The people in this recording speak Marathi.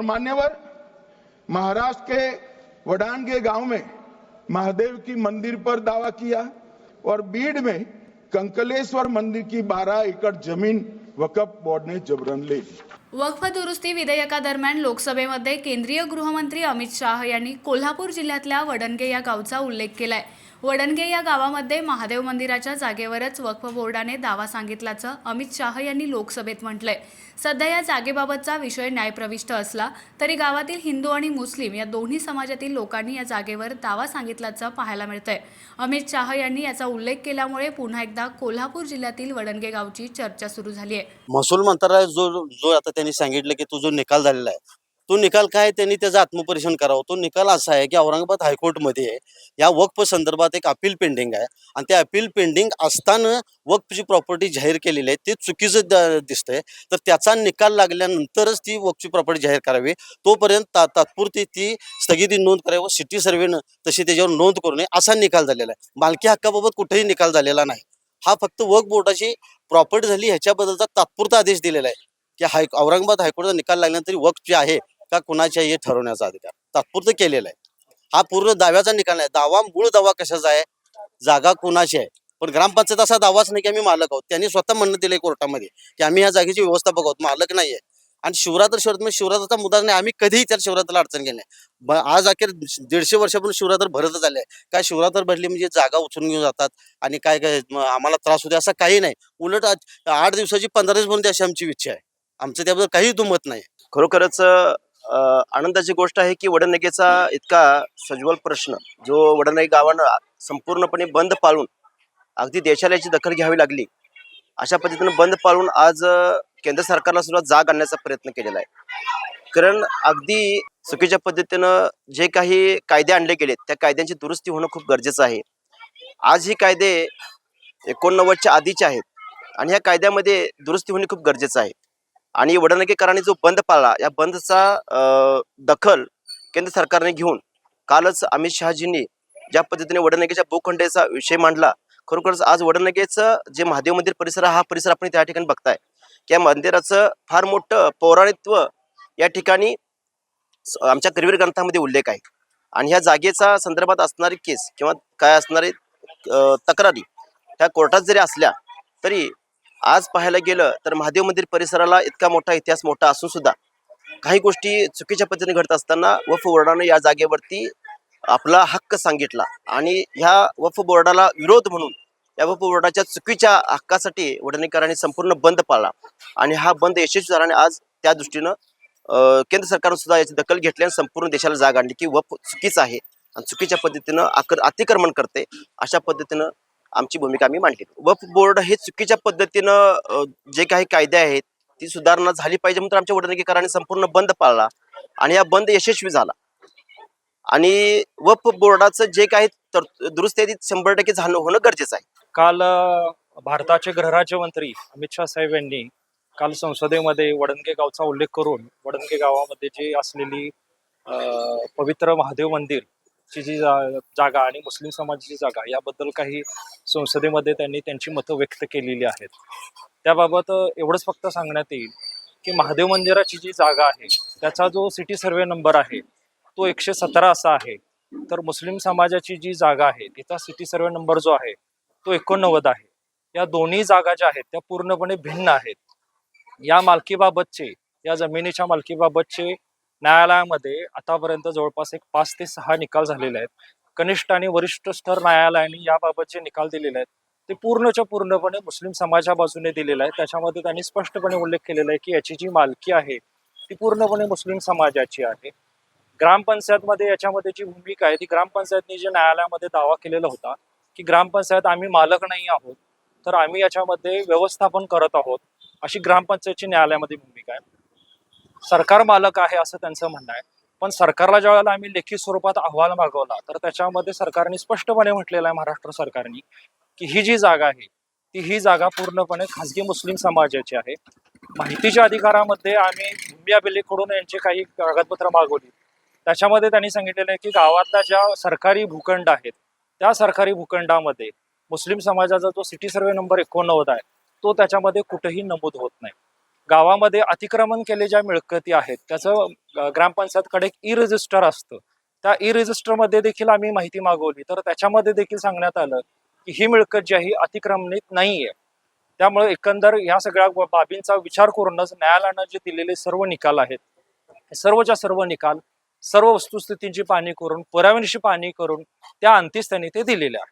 और मान्यवर महाराष्ट्र के वडानगे गांव में महादेव की मंदिर पर दावा किया और बीड में कंकलेश्वर मंदिर की 12 एकड़ जमीन वकफ बोर्ड ने जबरन ले ली। वक्फ दुरुस्ती विधेयकादरम्यान लोकसभेमध्ये केंद्रीय गृहमंत्री अमित शाह यांनी कोल्हापूर जिल्ह्यातल्या वडणगे या गावचा उल्लेख केलाय. वडणगे या गावामध्ये महादेव मंदिराच्या जागेवरच वक्फ बोर्डाने दावा सांगितल्याचं अमित शाह यांनी लोकसभेत म्हटलंय. सध्या या जागेबाबतचा विषय न्यायप्रविष्ट असला तरी गावातील हिंदू आणि मुस्लिम या दोन्ही समाजातील लोकांनी या जागेवर दावा सांगितल्याचं पाहायला मिळतंय. अमित शाह यांनी याचा उल्लेख केल्यामुळे पुन्हा एकदा कोल्हापूर जिल्ह्यातील वडणगे गावची चर्चा सुरू झाली आहे महसूल मंत्रालय जो जो आता त्यांनी सांगितलं की तो जो निकाल झालेला आहे तो निकाल काय त्यांनी त्याचं आत्मपरीक्षण करावं. तो निकाल असा आहे की औरंगाबाद हायकोर्टमध्ये या वक्फ संदर्भात एक अपील पेंडिंग आहे. आणि ते अपील पेंडिंग असताना वक्फची प्रॉपर्टी जाहीर केलेली आहे ते चुकीचं द- दिसतंय. तर त्याचा निकाल लागल्यानंतरच ती वक्फची प्रॉपर्टी जाहीर करावी. तोपर्यंत ता तात्पुरती ती स्थगिती नोंद करावी व सिटी सर्वेनं तशी त्याच्यावर नोंद करू नये असा निकाल झालेला आहे. मालकी हक्काबाबत कुठेही निकाल झालेला नाही. हा फक्त वक बोर्डाची प्रॉपर्टी झाली ह्याच्याबद्दलचा तात्पुरता आदेश दिलेला आहे. की हाय औरंगाबाद हायकोर्टचा निकाल लागल्यानंतर वक्फ जे आहे का कुणाच्या हे ठरवण्याचा अधिकार. तात्पुरतं केलेला आहे. हा पूर्ण दाव्याचा निकाल नाही. दावा मूळ दावा कशाचा आहे? जागा कुणाची आहे? पण ग्रामपंचायत असा दावाच नाही की आम्ही मालक आहोत. त्यांनी स्वतः म्हणणं दिलंय कोर्टामध्ये की आम्ही या जागेची व्यवस्थापक आहोत. मालक नाही आहे आणि शिवरात्र शहरात म्हणजे शिवरात्राचा मुद्दा नाही. आम्ही कधीही त्या शिवरात्राला अडचण केली नाही. आज अखेर दीडशे वर्षापूर्वी शिवरात्र भरतच आले आहे काय शिवरात्र भरली म्हणजे जागा उचलून घेऊन जातात आणि काय काय आम्हाला त्रास होते असं काही नाही. उलट आठ दिवसाची पंधरा दिवस म्हणून अशी आमची इच्छा आहे. आमचं त्याबद्दल काही दुमत नाही. खरोखरच आनंदाची गोष्ट आहे की वडनगेचा इतका सज्वल प्रश्न जो वडनगे गावानं संपूर्णपणे बंद पाळून अगदी देशाला याची दखल घ्यावी लागली अशा पद्धतीनं बंद पाळून आज केंद्र सरकारला सुद्धा जाग आणण्याचा प्रयत्न केलेला आहे. कारण अगदी चुकीच्या पद्धतीनं जे काही कायदे आणले गेले त्या कायद्यांची दुरुस्ती होणं खूप गरजेचं आहे. आज ही कायदे एकोणनव्वदच्या आधीचे आहेत आणि ह्या कायद्यामध्ये दुरुस्ती होणे खूप गरजेचं आहे. आणि वडनगेकरांनी जो बंद पाळला या बंदचा दखल केंद्र सरकारने घेऊन कालच अमित शहाजींनी ज्या पद्धतीने वडनगेच्या भूखंडेचा विषय मांडला खरोखरच आज वडनगेचं जे महादेव मंदिर परिसर आहे, हा परिसर आपण त्या ठिकाणी बघताय. की या मंदिराचं फार मोठं पौराणित्व या ठिकाणी आमच्या करवीर ग्रंथामध्ये उल्लेख आहे. आणि ह्या जागेचा संदर्भात असणारी केस किंवा काय असणारी तक्रारी ह्या कोर्टात जरी असल्या तरी आज पाहायला गेलं तर महादेव मंदिर परिसराला इतका मोठा इतिहास मोठा असून सुद्धा काही गोष्टी चुकीच्या पद्धतीने घडत असताना वफ बोर्डानं या जागेवरती आपला हक्क सांगितला. आणि ह्या वफ बोर्डाला विरोध म्हणून या वफ बोर्डाच्या चुकीच्या हक्कासाठी वडणीकरांनी संपूर्ण बंद पाळला. आणि हा बंद यशस्वी झाला आणि आज त्या दृष्टीनं केंद्र सरकारनं सुद्धा याची दखल घेतली आणि संपूर्ण देशाला जाग आणली की वफ चुकीचं आहे आणि चुकीच्या पद्धतीनं आकर अतिक्रमण करते अशा पद्धतीनं आमची भूमिका आम्ही मांडली. वफ बोर्ड हे चुकीच्या पद्धतीनं जे काही कायदे आहेत ती सुधारणा झाली पाहिजे म्हणून तर आमच्या वडणगीकरांनी संपूर्ण बंद पाळला आणि हा बंद यशस्वी झाला. आणि वफ बोर्डाचं जे काही तर दुरुस्ती आहे ती शंभर टक्के झालं होणं गरजेचं आहे. काल भारताचे गृहराज्यमंत्री अमित शाह साहेब यांनी काल संसदेमध्ये वडणगे गावचा उल्लेख करून वडणगे गावामध्ये जी असलेली पवित्र महादेव मंदिर ची जी जा- जागा आणि मुस्लिम समाजाची जागा याबद्दल काही संसदेमध्ये त्यांनी त्यांची मतं व्यक्त केलेली आहेत. त्याबाबत एवढंच फक्त सांगण्यात येईल की महादेव मंदिराची जी जागा आहे त्याचा जो सिटी सर्वे नंबर आहे तो एकशे सतरा असा आहे. तर मुस्लिम समाजाची जी जागा आहे तिचा सिटी सर्वे नंबर जो आहे तो एकोणनव्वद आहे. या दोन्ही जागा ज्या आहेत त्या पूर्णपणे भिन्न आहेत. या मालकीबाबतचे या जमिनीच्या मालकीबाबतचे न्यायालयामध्ये आतापर्यंत जवळपास एक पाच ते सहा निकाल झालेले आहेत. कनिष्ठ आणि वरिष्ठ स्तर न्यायालयाने याबाबत जे निकाल दिलेले आहेत ते पूर्णच्या पूर्णपणे मुस्लिम समाजा बाजूने दिलेलं आहे त्याच्यामध्ये त्यांनी स्पष्टपणे उल्लेख केलेला आहे की याची जी मालकी आहे ती पूर्णपणे मुस्लिम समाजाची आहे. ग्रामपंचायतमध्ये याच्यामध्ये जी भूमिका आहे ती ग्रामपंचायतने जे न्यायालयामध्ये दावा केलेला होता की ग्रामपंचायत आम्ही मालक नाही आहोत तर आम्ही याच्यामध्ये व्यवस्थापन करत आहोत अशी ग्रामपंचायतची न्यायालयामध्ये भूमिका आहे. सरकार मालक आहे असं त्यांचं म्हणणं आहे. पण सरकारला ज्या वेळेला आम्ही लेखी स्वरूपात अहवाल मागवला तर त्याच्यामध्ये सरकारने स्पष्टपणे म्हटलेलं आहे महाराष्ट्र सरकारने की ही जी जागा आहे ती ही जागा पूर्णपणे खासगी मुस्लिम समाजाची आहे. माहितीच्या अधिकारामध्ये आम्ही भूमी अभिलेखकडून यांचे काही कागदपत्र मागवली. त्याच्यामध्ये त्यांनी सांगितलेलं आहे की गावातल्या ज्या सरकारी भूखंड आहेत त्या सरकारी भूखंडामध्ये मुस्लिम समाजाचा जो सिटी सर्वे नंबर एकोणनव्वद आहे तो त्याच्यामध्ये कुठेही नमूद होत नाही. गावामध्ये अतिक्रमण केले ज्या मिळकती आहेत त्याचं ग्रामपंचायतकडे एक ई रजिस्टर असतं. त्या ई रजिस्टरमध्ये देखील आम्ही माहिती मागवली. तर त्याच्यामध्ये देखील सांगण्यात आलं की ही मिळकत जी आहे ही अतिक्रमणित नाहीये. त्यामुळे एकंदर या सगळ्या बाबींचा विचार करूनच न्यायालयानं जे दिलेले सर्व निकाल आहेत सर्वच्या सर्व निकाल सर्व वस्तुस्थितींची पाहणी करून पुराव्यांशी पाहणी करून त्या अंतिस त्यांनी ते दिलेल्या आहेत.